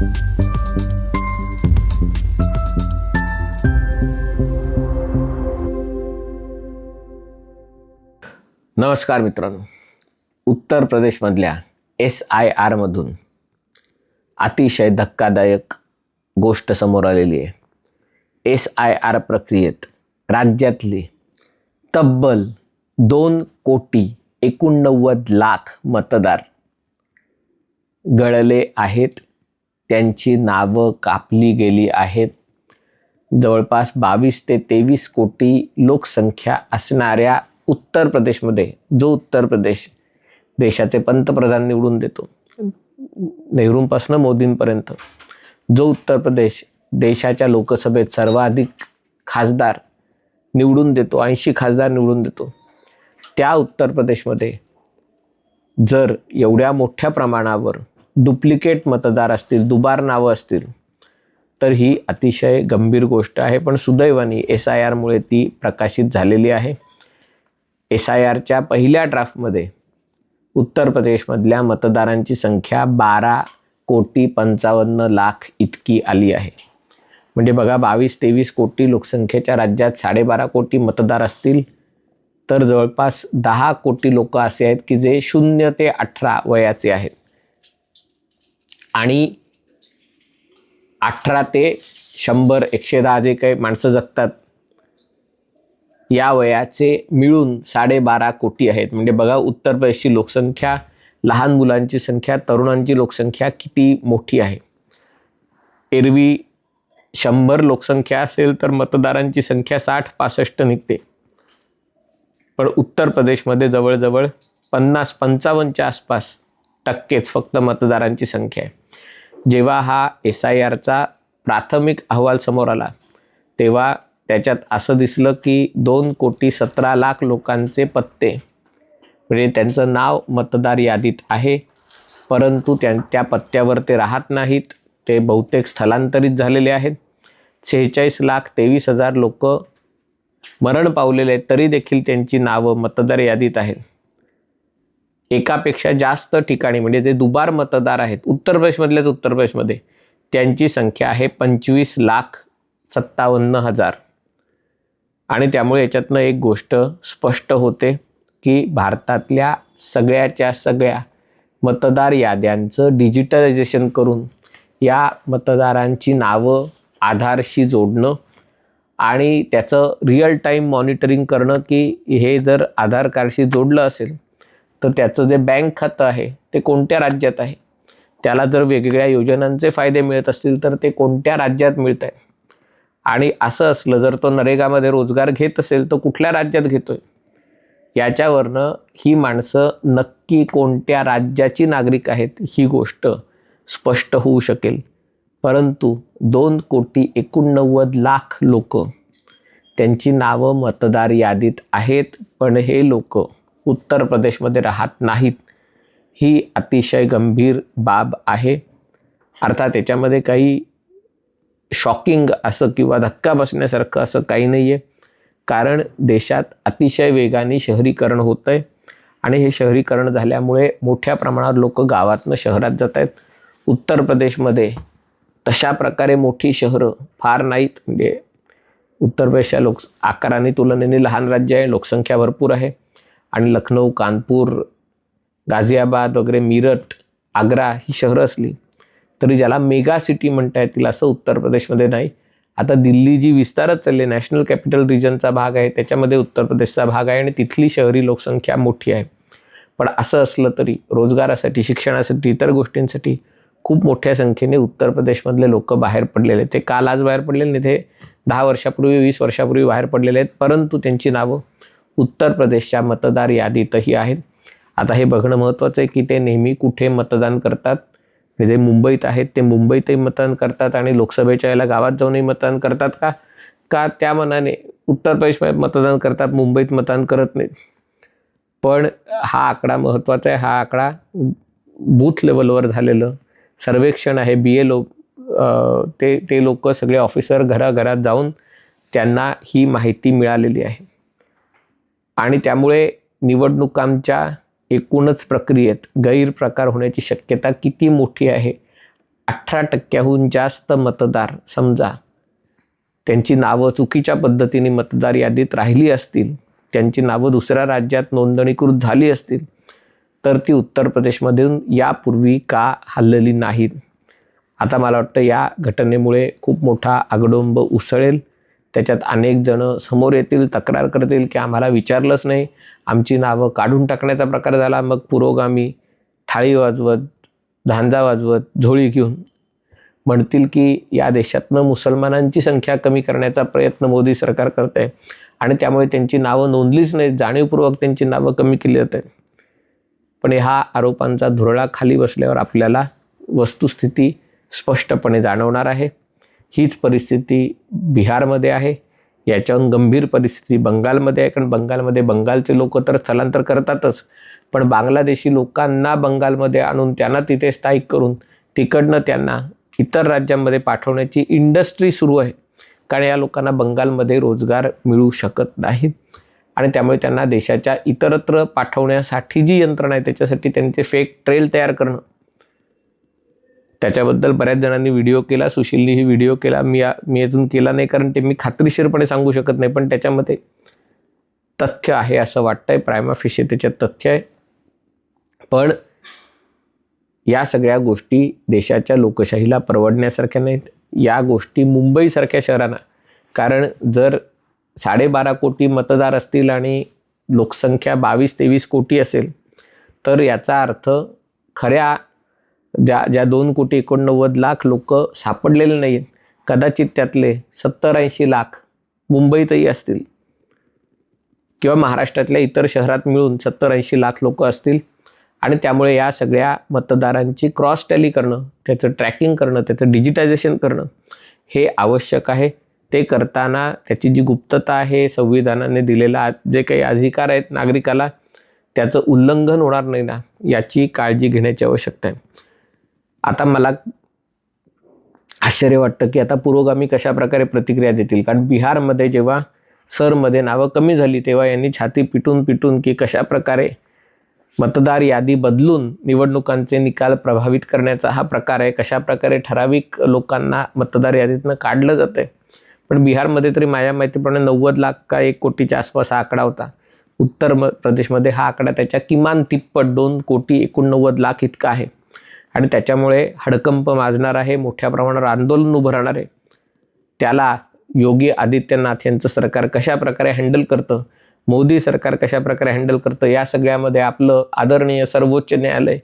नमस्कार मित्रांनो. उत्तर प्रदेशमधल्या एस आय आरमधून अतिशय धक्कादायक गोष्ट समोर आलेली आहे. एस आय आर प्रक्रियेत राज्यातले तब्बल दोन कोटी एकोणनव्वद लाख मतदार गळले आहेत. त्यांची नावं कापली गेली आहेत. जवळपास बावीस ते तेवीस कोटी लोकसंख्या असणाऱ्या उत्तर प्रदेशमध्ये जो उत्तर प्रदेश देशाचे पंतप्रधान निवडून देतो. नेहरूंपासून मोदींपर्यंत. जो उत्तर प्रदेश देशाच्या लोकसभेत सर्वाधिक खासदार निवडून देतो ऐंशी खासदार निवडून देतो त्या उत्तर प्रदेशमध्ये जर एवढ्या मोठ्या प्रमाणावर डुप्लिकेट मतदार असतील दुबार नावं असतील तर ही अतिशय गंभीर गोष्ट आहे. पण सुदैवाने एस आय आरमुळे ती प्रकाशित झालेली आहे. एस आय आरच्या पहिल्या ड्राफ्टमध्ये उत्तर प्रदेशमधल्या मतदारांची संख्या बारा कोटी पंचावन्न लाख इतकी आली आहे. म्हणजे बघा बावीस तेवीस कोटी लोकसंख्येच्या राज्यात साडेबारा कोटी मतदार असतील तर जवळपास दहा कोटी लोक असे आहेत की जे शून्य ते अठरा वयाचे आहेत. आणि अठरा ते शंभर एकशे दहा जे काही माणसं जगतात या वयाचे मिळून साडेबारा कोटी आहेत. म्हणजे बघा उत्तर प्रदेशची लोकसंख्या लहान मुलांची संख्या तरुणांची लोकसंख्या किती मोठी आहे. एरवी शंभर लोकसंख्या असेल तर मतदारांची संख्या साठ पासष्ट निघते. पण उत्तर प्रदेशमध्ये जवळजवळ पन्नास पंचावन्नच्या आसपास टक्केच फक्त मतदारांची संख्या आहे. जेव्हा हा एस आय आरचा प्राथमिक अहवाल समोर आला तेव्हा त्याच्यात असं दिसलं की दोन कोटी सतरा लाख लोकांचे पत्ते म्हणजे त्यांचं नाव मतदार यादीत आहे परंतु त्या त्या पत्त्यावर ते राहत नाहीत ते बहुतेक स्थलांतरित झालेले आहेत. सेहेचाळीस लाख तेवीस हजार लोक मरण पावलेले आहेत तरी देखील त्यांची नावं मतदार यादीत आहेत. एकापेक्षा जास्त ठिकाणी म्हणजे जे दुबार मतदार आहेत उत्तर प्रदेशमधल्याच उत्तर प्रदेशमध्ये त्यांची संख्या आहे पंचवीस लाख सत्तावन्न हजार. आणि त्यामुळे याच्यातनं एक गोष्ट स्पष्ट होते की भारतातल्या सगळ्याच्या सगळ्या मतदार याद्यांचं डिजिटलायझेशन करून या मतदारांची नावं आधारशी जोडणं आणि त्याचं रिअल टाईम मॉनिटरिंग करणं की हे जर आधार कार्डशी जोडलं असेल तर त्याचं जे बँक खातं आहे ते कोणत्या राज्यात आहे? त्याला जर वेगवेगळ्या योजनांचे फायदे मिळत असतील तर ते कोणत्या राज्यात मिळत आहे? आणि असं असलं जर तो नरेगामध्ये रोजगार घेत असेल तर कुठल्या राज्यात घेतो आहे याच्यावरनं ही माणसं नक्की कोणत्या राज्याची नागरिक आहेत ही गोष्ट स्पष्ट होऊ शकेल. परंतु दोन कोटी एकोणनव्वद लाख लोक त्यांची नावं मतदार यादीत आहेत पण हे लोक उत्तर प्रदेशमध्ये राहत नाहीत. ही अतिशय गंभीर बाब आहे. अर्थात याच्यामध्ये काही शॉकिंग असं किंवा धक्का बसण्यासारखं असं काही नाही आहे कारण देशात अतिशय वेगाने शहरीकरण होतं आहे आणि हे शहरीकरण झाल्यामुळे मोठ्या प्रमाणावर लोक गावातनं शहरात जात आहेत उत्तर प्रदेशमध्ये तशा प्रकारे मोठी शहरं फार नाहीत. म्हणजे उत्तर प्रदेशच्या लोक आकाराने तुलनेने लहान राज्य आहे. लोकसंख्या भरपूर आहे. आणि लखनौ कानपूर गाझियाबाद वगैरे मिरट आग्रा ही शहरं असली तरी ज्याला मेगा सिटी म्हणता येतील असं उत्तर प्रदेशमध्ये नाही. आता दिल्ली जी विस्तारत चालली आहे नॅशनल कॅपिटल रिजनचा भाग आहे त्याच्यामध्ये उत्तर प्रदेशचा भाग आहे आणि तिथली शहरी लोकसंख्या मोठी आहे. पण असं असलं तरी रोजगारासाठी शिक्षणासाठी इतर गोष्टींसाठी खूप मोठ्या संख्येने उत्तर प्रदेशमधले लोक बाहेर पडलेले आहेत. ते काल आज बाहेर पडलेले नाही ते दहा वर्षापूर्वी वीस वर्षापूर्वी बाहेर पडलेले आहेत परंतु त्यांची नावं उत्तर प्रदेशच्या मतदार यादीतही आहेत. आता हे बघणं महत्त्वाचं आहे की ते नेहमी कुठे मतदान करतात? जे मुंबईत आहेत ते मुंबईतही मतदान करतात आणि लोकसभेच्या याला गावात जाऊनही मतदान करतात का? का त्या मनाने उत्तर प्रदेशमध्ये मतदान करतात मुंबईत मतदान करत नाहीत? पण हा आकडा महत्त्वाचा आहे. हा आकडा बूथ लेवलवर झालेलं सर्वेक्षण आहे. बी ए लो ते ते लोक सगळे ऑफिसर घराघरात जाऊन त्यांना ही माहिती मिळालेली आहे. आणि त्यामुळे निवडणुकांच्या एकूणच प्रक्रियेत गैरप्रकार होण्याची शक्यता किती मोठी आहे? अठरा टक्क्याहून जास्त मतदार समजा त्यांची नावं चुकीच्या पद्धतीने मतदार यादीत राहिली असतील त्यांची नावं दुसऱ्या राज्यात नोंदणीकृत झाली असतील तर ती उत्तर प्रदेशमधून यापूर्वी का हल्लेली नाहीत? आता मला वाटतं या घटनेमुळे खूप मोठा आगडोंब उसळेल. त्याच्यात अनेक जणं समोर येतील तक्रार करतील की आम्हाला विचारलंच नाही. आमची नावं काढून टाकण्याचा प्रकार झाला. मग पुरोगामी थाळी वाजवत धांजा वाजवत झोळी घेऊन म्हणतील की या देशातनं मुसलमानांची संख्या कमी करण्याचा प्रयत्न मोदी सरकार करत आहे आणि त्यामुळे त्यांची नावं नोंदलीच नाहीत. जाणीवपूर्वक त्यांची नावं कमी केली जात आहेत पण ह्या आरोपांचा धुरळा खाली बसल्यावर आपल्याला वस्तुस्थिती स्पष्टपणे जाणवणार आहे. हीच परिस्थिती बिहारमध्ये आहे. याच्याहून गंभीर परिस्थिती बंगालमध्ये आहे. कारण बंगालमध्ये बंगालचे लोक तर स्थलांतर करतातच. पण बांगलादेशी लोकांना बंगालमध्ये आणून त्यांना तिथे स्थायिक करून तिकडनं त्यांना इतर राज्यांमध्ये पाठवण्याची इंडस्ट्री सुरू आहे. कारण या लोकांना बंगालमध्ये रोजगार मिळू शकत नाही आणि त्यामुळे त्यांना देशाच्या इतरत्र पाठवण्यासाठी जी यंत्रणा आहे त्याच्यासाठी त्यांचे फेक ट्रेल तयार करणं त्याच्याबद्दल बऱ्याच जणांनी व्हिडिओ केला सुशीलनीही व्हिडिओ केला. मी मी अजून केला नाही कारण ते मी खात्रीशीरपणे सांगू शकत नाही पण त्याच्यामध्ये तथ्य आहे असं वाटतंय. प्रायमा फिशे त्याच्यात तथ्य आहे. पण या सगळ्या गोष्टी देशाच्या लोकशाहीला परवडण्यासारख्या नाहीत. या गोष्टी मुंबईसारख्या शहरांना. कारण जर साडेबारा कोटी मतदार असतील आणि लोकसंख्या बावीस तेवीस कोटी असेल तर याचा अर्थ खऱ्या ज्या ज्या दोन कोटी एकोणनव्वद लाख लोक सापडलेले नाही आहेत कदाचित त्यातले सत्तर ऐंशी लाख मुंबईतही असतील. किंवा महाराष्ट्रातल्या इतर शहरात मिळून सत्तर ऐंशी लाख लोक असतील. आणि त्यामुळे या सगळ्या मतदारांची क्रॉस टॅली करणं त्याचं ट्रॅकिंग करणं त्याचं डिजिटायझेशन करणं हे आवश्यक आहे. ते करताना त्याची जी गुप्तता आहे संविधानाने दिलेला जे काही अधिकार आहेत नागरिकाला त्याचं उल्लंघन होणार नाही ना याची काळजी घेण्याची आवश्यकता आहे. आता मला आश्चर्य वाटतं की आता पुरोगामी कशा प्रकारे प्रतिक्रिया देतील? कारण बिहारमध्ये जेव्हा सरमध्ये नावं कमी झाली तेव्हा यांनी छाती पिटून पिटून की कशा प्रकारे मतदार यादी बदलून निवडणुकांचे निकाल प्रभावित करण्याचा हा प्रकार आहे कशा प्रकारे ठराविक लोकांना मतदार यादीतनं काढलं जातं आहे पण बिहारमध्ये तरी माझ्या माहितीप्रमाणे नव्वद लाख का एक कोटीच्या आसपास हा आकडा होता. उत्तर म प्रदेशमध्ये हा आकडा त्याच्या किमान तिप्पट दोन कोटी एकोणनव्वद लाख इतका आहे. आणि त्याच्यामुळे हडकंप माजणार आहे मोठ्या प्रमाणावर आंदोलन उभं राहणार आहे. त्याला योगी आदित्यनाथ यांचं सरकार कशा प्रकारे हँडल करतं मोदी सरकार कशा प्रकारे हँडल करतं या सगळ्यामध्ये आपलं आदरणीय सर्वोच्च न्यायालय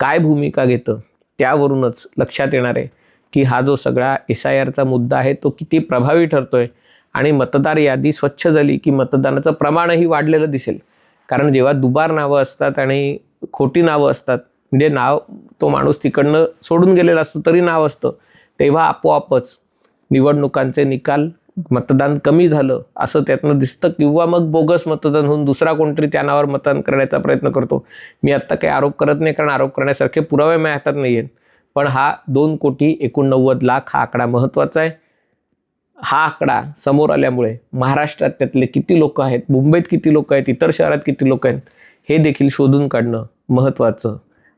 काय भूमिका घेतं त्यावरूनच लक्षात येणार आहे की हा जो सगळा एस आय आरचा मुद्दा आहे तो किती प्रभावी ठरतो आहे आणि मतदार यादी स्वच्छ झाली की मतदानाचं प्रमाणही वाढलेलं दिसेल. कारण जेव्हा दुबार नावं असतात आणि खोटी नावं असतात म्हणजे नाव तो माणूस तिकडनं सोडून गेलेला असतो तरी नाव असतं. तेव्हा आपोआपच निवडणुकांचे निकाल मतदान कमी झालं असं त्यातनं दिसतं किंवा मग बोगस मतदान होऊन दुसरा कोणतरी त्या नावावर मतदान करण्याचा प्रयत्न करतो. मी आत्ता काही आरोप करत नाही कारण आरोप करण्यासारखे पुरावे माझ्या हातात नाही आहेत. पण हा दोन कोटी एकोणनव्वद लाख हा आकडा महत्त्वाचा आहे. हा आकडा समोर आल्यामुळे महाराष्ट्रात त्यातले किती लोक आहेत मुंबईत किती लोक आहेत इतर शहरात किती लोक आहेत हे देखील शोधून काढणं महत्त्वाचं.